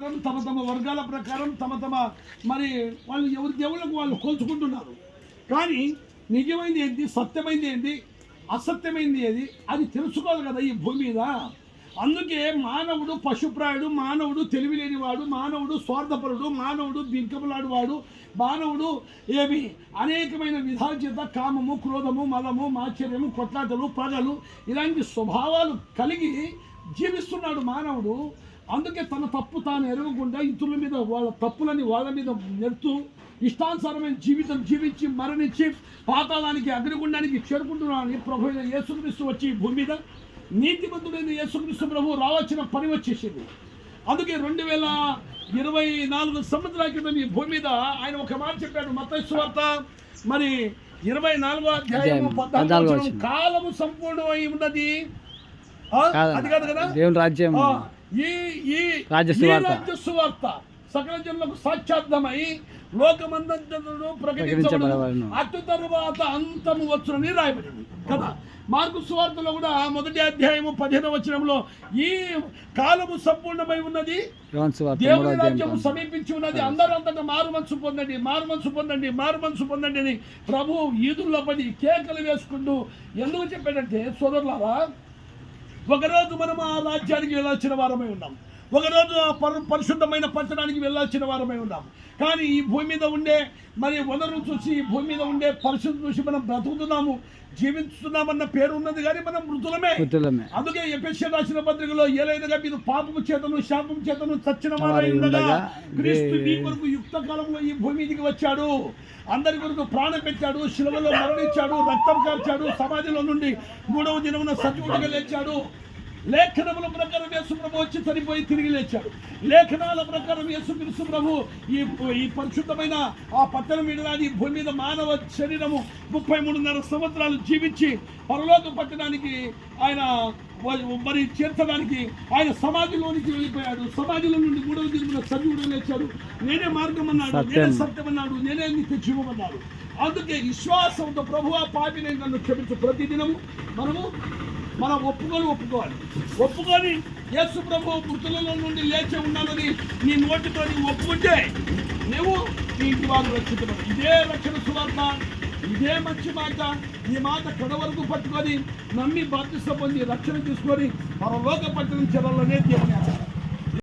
తమ తమ వర్గాల ప్రకారం తమ తమ మరి వాళ్ళు ఎవరి దేవుళ్ళకు వాళ్ళు కోల్చుకుంటున్నారు. కానీ నిజమైంది ఏంటి? సత్యమైంది ఏంటి? అసత్యమైంది ఏది? అది తెలుసుకోవాలి కదా ఈ భూమి మీద. అందుకే మానవుడు పశుప్రాయుడు మానవుడు తెలివి లేనివాడు మానవుడు స్వార్థపరుడు మానవుడు బింకములాడువాడు మానవుడు ఏమి? అనేకమైన విధాల చేత కామము క్రోధము మలము మాచర్యము కొట్లాటలు పగలు ఇలాంటి స్వభావాలు కలిగి జీవిస్తున్నాడు మానవుడు. అందుకే తన తప్పు తాను ఎరగకుండా ఇతరుల మీద వాళ్ళ తప్పులని వాళ్ళ మీద నెడుతూ ఇష్టానుసారమైన జీవితం జీవించి మరణించి పాతాళానికి అగ్నిగుండానికి చేరుకుంటున్నాడని ప్రభు యేసుక్రీస్తు వచ్చి భూమి మీద నీతిమంతుడైన యేసుక్రీస్తు ప్రభు రావచ్చిన పని వచ్చేసింది అందుకే రెండు వేల ఇరవై నాలుగు సంవత్సరాల క్రితం ఈ భూమి మీద ఆయన ఒక మాట చెప్పాడు మత్తయి వార్త మరి ఇరవై నాలుగో అధ్యాయం. కాలము సంపూర్ణమై ఉన్నది. అది కాదు కదా దేవుని రాజ్యం ఈ ఈ రాజ్య ఈ సువార్త. రాజ్య సువార్త సకల జనులకు సాక్షార్థమై లోకమందంతను ప్రకటించబడను. అటు తరువాత అంతము వచ్చునని రాయబడింది. కదా? మార్కు సువార్తలో కూడా మొదటి అధ్యాయము పదిహేను వచనంలో ఈ కాలము సంపూర్ణమై ఉన్నది. దేవుని అధ్యాయం రాజ్యము సమీపించి ఉన్నది. అందరూ అంతటా మారు మనసు పొందండి మారు మనసు పొందండి మారు మనసు పొందండి అని ప్రభు ఈదుల్లో పడి కేకలు వేసుకుంటూ ఎందుకు చెప్పాడంటే సోదరులారా ఒకరోజు మనం ఆ రాజ్యానికి వెళ్ళాల్సిన వారమై ఉన్నాం. ఒకరోజు ఆ పరి పరిశుద్ధమైన పట్టణానికి వెళ్ళాల్సిన వారమై ఉన్నాం కానీ ఈ భూమి మీద ఉండే మరి వనరులు చూసి ఈ భూమి మీద ఉండే పరిస్థితులు చూసి మనం బ్రతుకుతున్నాము జీవిస్తున్నామన్న పేరు ఉన్నది కానీ మనం మృతులమే. అందుకే ఎపిషియా రాసిన పత్రికలో ఏలైనగా మీరు పాపము చేతను శాపము చేతను చచ్చిన వారై ఉండగా క్రీస్తు మీ కొరకు యుక్త కాలంలో ఈ భూమి మీదకి వచ్చాడు. అందరి కొరకు ప్రాణం పెట్టాడు శిలువలో మరణించాడు రక్తం కార్చాడు సమాధిలో నుండి మూడవ దినమున సజీవుడిగా లేచాడు. లేఖనముల ప్రకారం యేసు ప్రభు వచ్చి చనిపోయి తిరిగి లేచాడు. లేఖనాల ప్రకారం యేసు క్రీస్తు ప్రభు ఈ ఈ పరిశుద్ధమైన ఆ పట్టణం మీద భూమి మీద మానవ శరీరము ముప్పై మూడున్నర సంవత్సరాలు జీవించి పరలోక పట్టణానికి ఆయన మరి చేర్చడానికి ఆయన సమాధిలోనికి వెళ్ళిపోయాడు. సమాధిలో నుండి మూడవ దినమున సజీవుడు లేచాడు. నేనే మార్గం అన్నాడు నేనే సత్యం. సత్యం అన్నాడు నేనే నిత్య జీవం అన్నాడు అందుకే విశ్వాసంతో ప్రభు ఆ పాపిని నన్ను క్షమించు. ప్రతిదినము మనము మనం ఒప్పుకొని ఒప్పుకోవాలి. ఒప్పుకొని యేసు ప్రభు మృతులలో నుండి లేచి ఉన్నానని నీ నోటితో నీవు ఒప్పుకుంటే నువ్వు నీ ఇంటి వారు రక్షించబడు ఇదే రక్షణ సువార్త ఇదే మంచి మాట. ఈ మాట కడ వరకు పట్టుకొని నమ్మి బాధ్యత పొంది రక్షణ తీసుకొని లోక పట్టణం చెరలోనే దేవుని ఆశ.